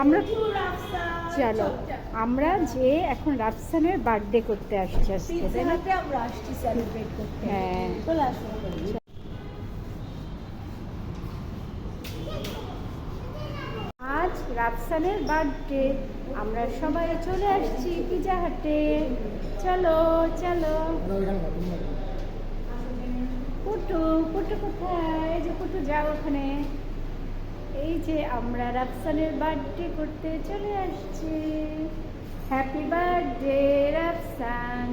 আমরা চলো আমরা যে এখন রাফসানের বার্থডে করতে আসছি আজকে তাই না? আমরা আসছি সেলিব্রেট করতে। হ্যাঁ। আজ রাফসানের বার্থডে আমরা সবাই চলে আসছি পিজা হাটে চলো চলো। পুটু পুটু কোথায়? যে পুটু যাও ওখানে। এই যে আমরা রাফসানের বার্থডে করতে চলে আসছি। Happy birthday, Rafsan.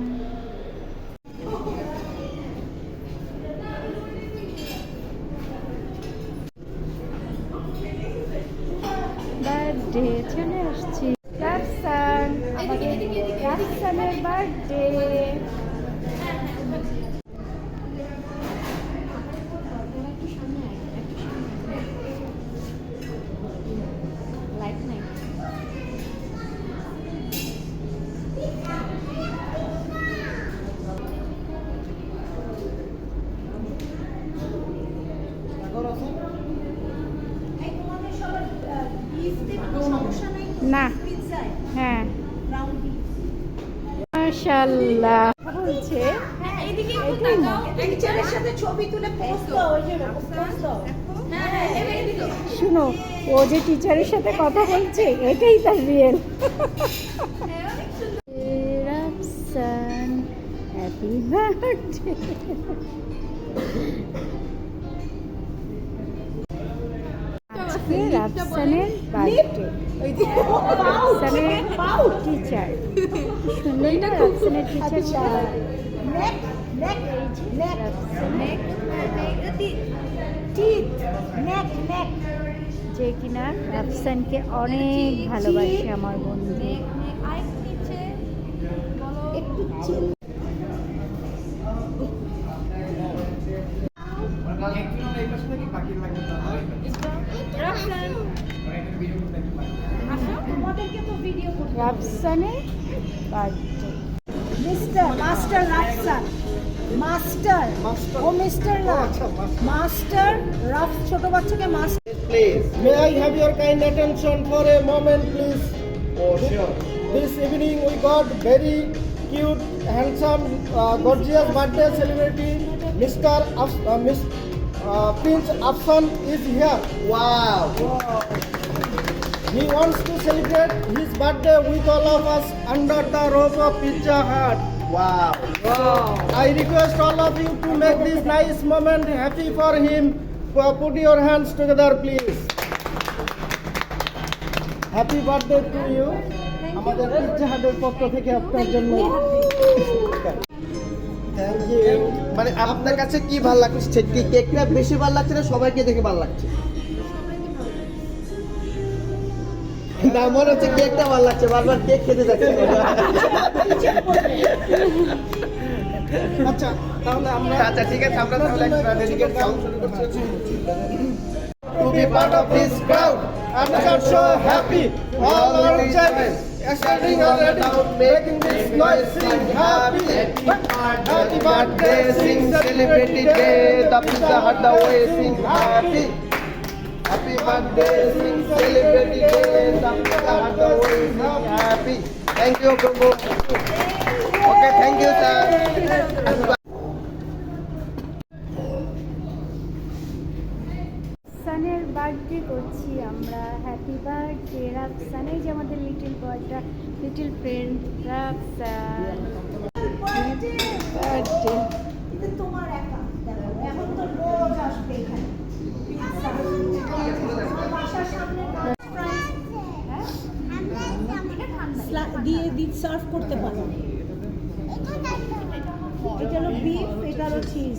বার্থডে চলে আসছি। রাফসান রাফসানের বার্থডে। না। হ্যাঁ। মাশাল্লাহ বলছে হ্যাঁ এইদিকে একটু তাকাও। টিচারের সাথে ছবি তুলে পোস্ট দাও ওই যে পোস্ট দাও। হ্যাঁ হ্যাঁ এদিকে। শুনো ও যে টিচারের সাথে কথা বলছে এটাই তার রিয়েল হ্যাপি বার্থডে আজকে রাফসানের বার্থডে রাফসানের টিচার সুন্দর না রাফসানের নেক যে কিনা রাফসানকে অনেক ভালোবাসে আমার বন্ধু। একটু রাফসানের birthday mister master Rafsan master ও মিস্টার না মাস্টার রাফ ছোট বাচ্চাকে master Please, may I have your kind attention for a moment, please? Oh, sure. This evening we got very cute, handsome, uh, gorgeous birthday celebrity. Mr. Af- uh, Miss, uh, Prince Afsan is here. Wow. He wants to celebrate his birthday with all of us under the roof of Pizza Hut. Wow. I request all of you to make this nice moment happy for him. Uh, Put your hands together, please. Happy birthday to you আমাদের pizza হাটের পক্ষ থেকে আপনার জন্য thank you মানে আপনার কাছে কি ভালো লাগছে? কি কেকটা বেশি ভালো লাগছে না সবাইকে দেখে ভালো লাগছে? না মনে হচ্ছে কেকটা ভালো লাগছে। বারবার কেক খেতে যাচ্ছে। আচ্ছা তাহলে আমরা আচ্ছা ঠিক আছে আমরা তাহলে একটা ডেডিকেট সাউন্ড শুরু করছি। To be part of this crowd. I'm just so happy. All our children standing already, making this noise, sing happy. Happy birthday, sing celebrity day, the Pizza Hut the way, sing happy. Happy birthday, sing celebrity day, the Pizza Hut the way, sing happy. Thank you, Prabhu. Okay, thank you, sir. আমরা happy birthday Rafsan এই যে আমাদের little বয়টা little friend Rafsan তোমার একা। এখন তো রোজ আসবে এখানে। পিৎজা আমার বাসার সামনে স্লা- দিয়ে দি সার্ভ করতে পারো। এটা হলো বিফ এটা হলো চিজ